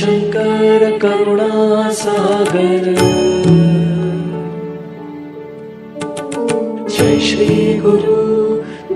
शिवशङ्कर करुणासागर जय श्री गुरु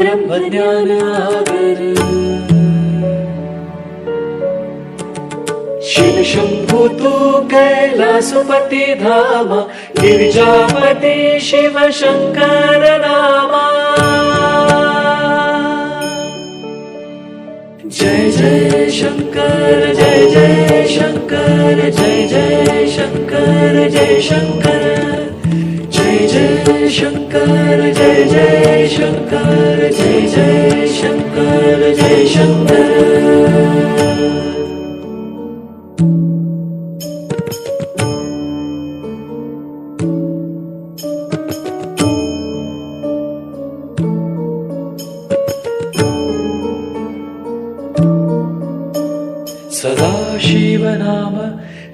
ब्रह्मज्ञानागर। शिव शम्भो तु कैलासपति धामा गिरिजापति शिव शङ्कर नामा जय जय शङ्कर जय जय शङ्कर जय जय शङ्कर जय शङ्कर जय जय शङ्कर जय जय शङ्कर जय जय शङ्कर जय शङ्कर सदाशिवनाम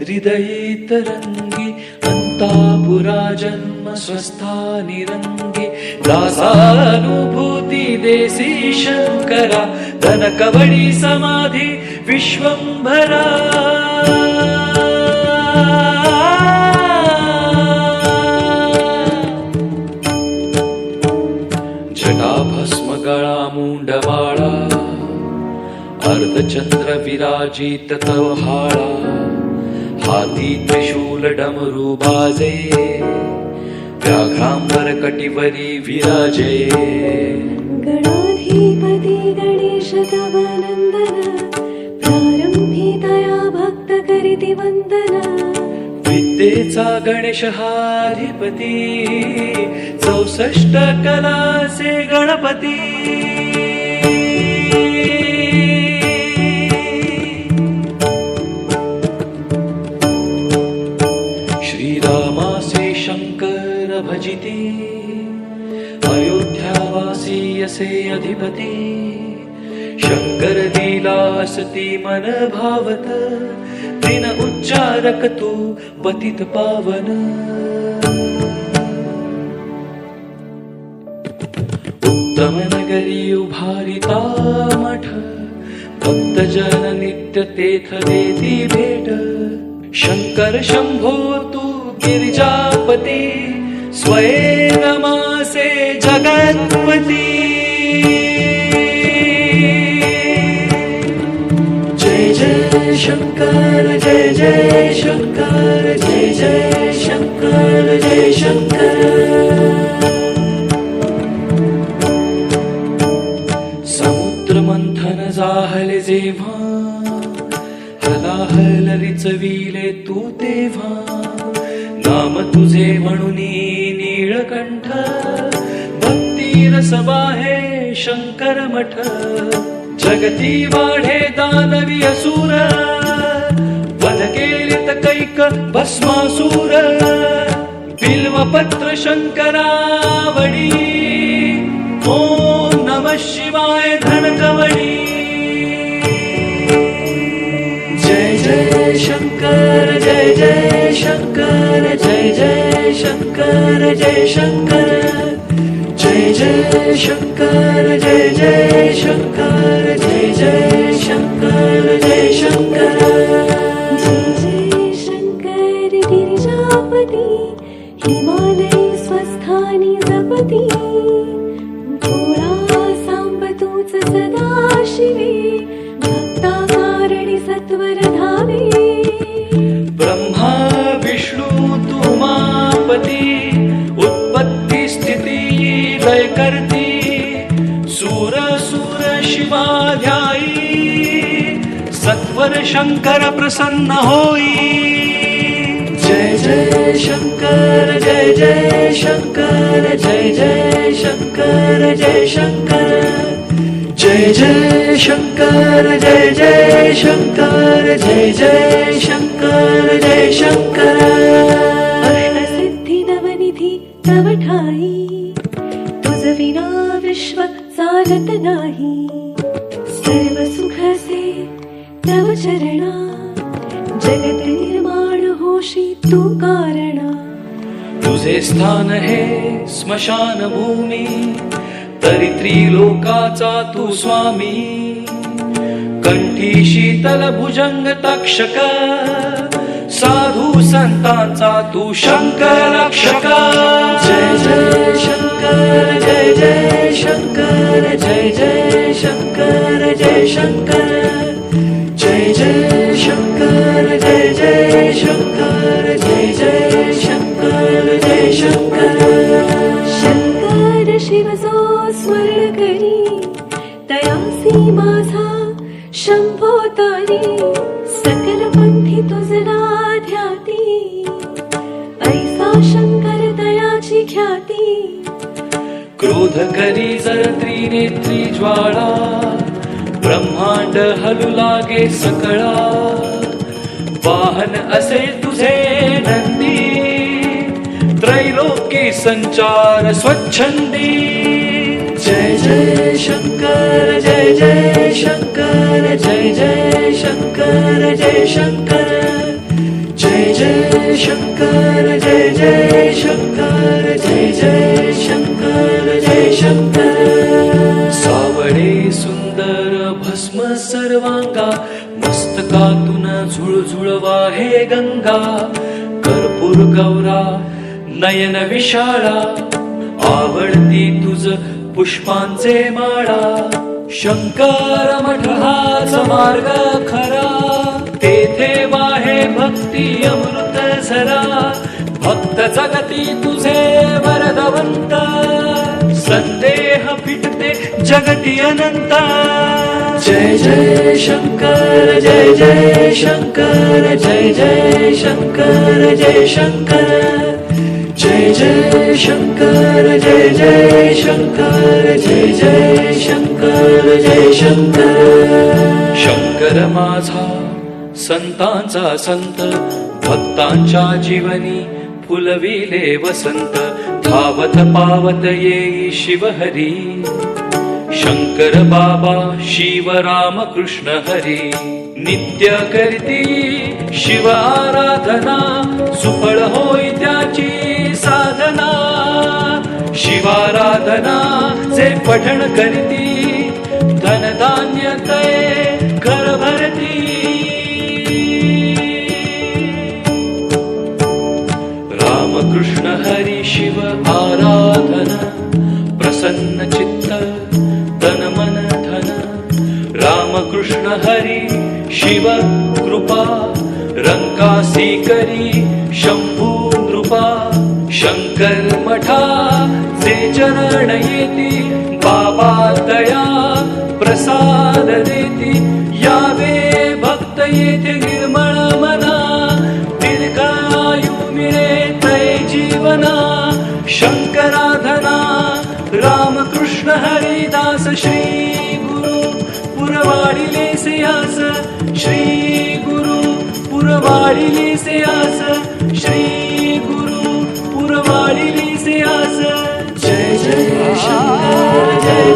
हृदये तरङ्गि अन्तापुरा जन्म स्वस्थानिरङ्गि दासानुभूति देसी शङ्करा धनकवडी समाधि विश्वम्भरा अर्धचंद्र विराजित तव हाळा हाती त्रिशूल डमरू बाजे व्याघ्रांबर कटिवरी विराजे. गणाधिपती गणेश तव नन्दन प्रारम्भी तया भक्त करिति वन्दन. विद्येचा गणेश हाधिपती चौसष्ट कलासे गणपती. असे अधिपती। शंकर दिलासती मन भावत। दिन उच्चारक तू पतित पावन। उत्तम नगरी उभारिता मठ। भक्तजन नित्य तेथ देती भेट। शंकर शंभो तू गिरिजापती। स्वयंमासे जगत्पती। शंकर जय जय शंकर जय जय शंकर जय शंकर। समुद्र मंथन जाहले जेव्हा हलाहल रिचविले तू तेव्हा नाम तुझे म्हणून नीळकंठ भक्ती रसबाहे शंकर मठ जगती वाढे दानवी असुर वध केले कैक भस्मासूर बिल्वपत्र शंकरावडी ओम नम शिवाय धनकवडी। जय जय शंकर जय जय शंकर जय जय शंकर जय शंकर। जय जय शंकर जय जय शंकर। जय जय शंकर। जय जय शङ्कर गिरिजापति। हिमालये स्वस्थानि जपति सत्वर शंकर प्रसन्न होई। जय जय शंकर जय जय शंकर जय जय शंकर जय शंकर। जय जय शंकर जय जय शंकर जय जय शंकर जय शंकर। सिद्धि नवनिधि नव ठाई। तुझ विना विश्व चालत नाही। सर्व सुखसे तव चरणा जगत निर्माण होशी तू कारणा. तुझे स्थान हे स्मशान भूमी तरी त्रिलोकाचा तू स्वामी. कंठी शीतल भुजंग तक्षक साधू संतांचा तू शंकर रक्षक जय जय शंकर जय जय शंकर जय जय शंकर जय शंकर. शंभो तारी सकल पंथी तुझला ध्याती ऐसा शंकर दयाची ख्याती. क्रोध करी जर त्रिनेत्री ज्वाळा ब्रह्मांड हलू लागे सकळा. वाहन असे तुझे नंदी त्रैलोके संचार स्वच्छंदी. जय जय शंकर जय जय शंकर जय जय शंकर जय शंकर। जय जय शंकर जय जय शंकर जय जय शंकर जय शंकर। सावळे सुंदर भस्म सर्वांगा मस्तकातून झुळझुळ हे गंगा। कर्पूर गौरा नयन विशाळा आवडती तुझ पुष्पांचे माळा शंकर मठ हाच मार्ग खरा. तेथे वाहे भक्ती अमृत सरा भक्त जगती तुझे वरदवंत. संदेह फिटते जगती अनंत. जय जय शंकर जय जय शंकर जय जय शंकर जय शंकर. जय जय शंकर जय जय शंकर जय जय शंकर जय शंकर. शंकर माझा संतांचा संत भक्तांच्या जीवनी फुलविले वसंत धावत पावत येई शिवहरी. शंकर बाबा शिव राम कृष्ण हरी नित्य करती शिव आराधना सुफळ होई त्याची. साधना शिवाराधना चे पठण करती धनधान्य तय कर भरती. रामकृष्ण हरी शिव आराधन प्रसन्न चित्त तन मन धन. रामकृष्ण हरी शिव कृपा रंकासी प्रसाद देती यावे भक्त येथे निर्मळ मना दीर्घायू मिळे तै जीवना शंकराधना रामकृष्ण हरिदास श्री गुरु पुरवाडिले सियास श्री गुरु पुरवाडिले सियास श्री गुरु पुरवाडिले सियास जय जय शंकर जय जय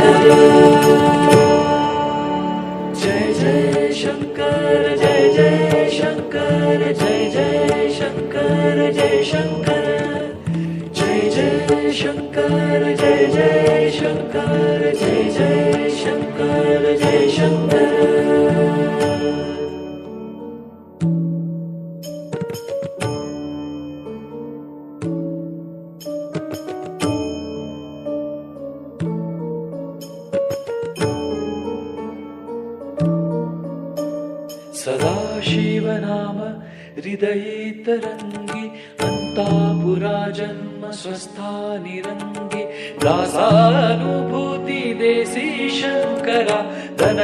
हृदये तरङ्गि अन्तापुरा जन्म स्वस्था निरङ्गि दासानुभूति देसी शङ्करा धन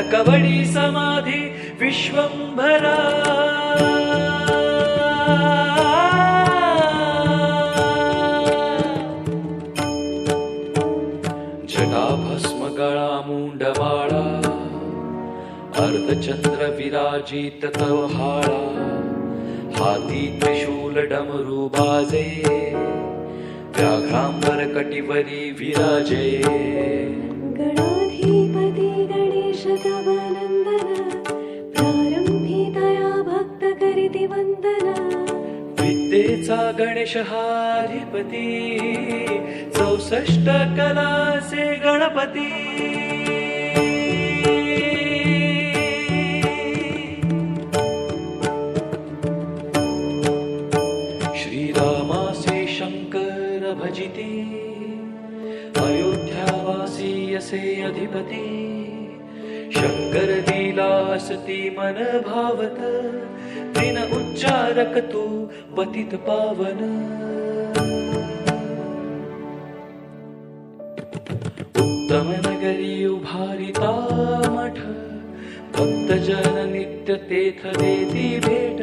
समाधि विश्वम्भरा। भरा झटा भस्मकला मुण्डवाळा हाती त्रिशूल डमरू बाजे व्याघ्रांबर कटिवरी विराजे. गणाधिपती गणेश तव नन्दन प्रारम्भी तया भक्त करिति विद्येचा गणेश हाधिपती चौसष्ट कलासे गणपती. श्रीरामासे शंकर भजिती अयोध्यावासी असे अधिपती शंकर दिलासती मन भावत दिन उच्चारक तू पतित पावन। उत्तम नगरी उभारिता मठ भक्तजन नित्य तेथ देती भेट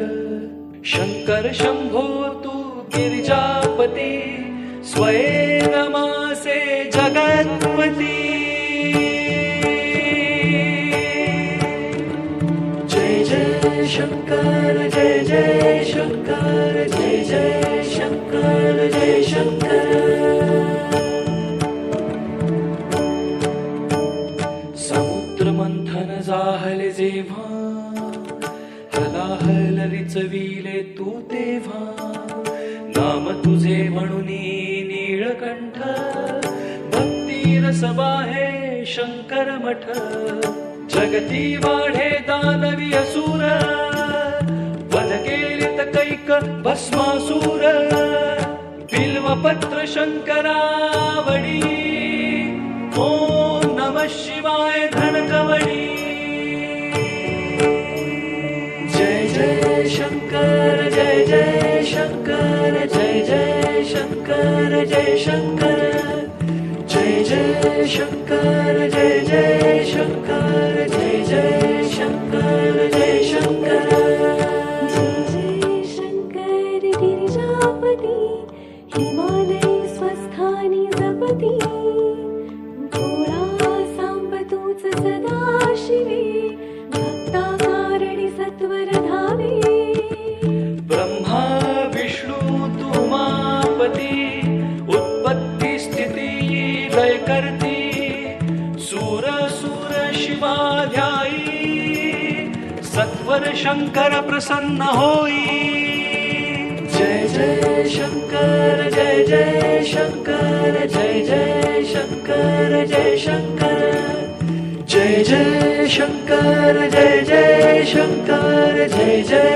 शंकर शंभो तू गिरिजापती स्वयंरमासे जगत्पती जय जय शङ्कर जय जय शङ्कर जय जय शङ्कर जय शङ्कर। समुद्र मंथन जाहले जेव्हा हलाहल रिचविले तू तेव्हा नाम तुझे म्हणून नीळकंठ. भक्ती रसबाहे शंकर मठ. जगती वाढे दानवी असुर. वध केलित कैक भस्मासूर. बिल्वपत्र शंकरावडी. शङ्कर जय शङ्कर जय जय शङ्कर जय जय शङ्कर जय जय करती। सूर सूर शिवा ध्याई सत्वर शंकर प्रसन्न होई। जय जय शङ्कर जय जय शङ्कर जय जय शङ्कर जय शङ्कर जय जय शङ्कर जय जय शङ्कर जय जय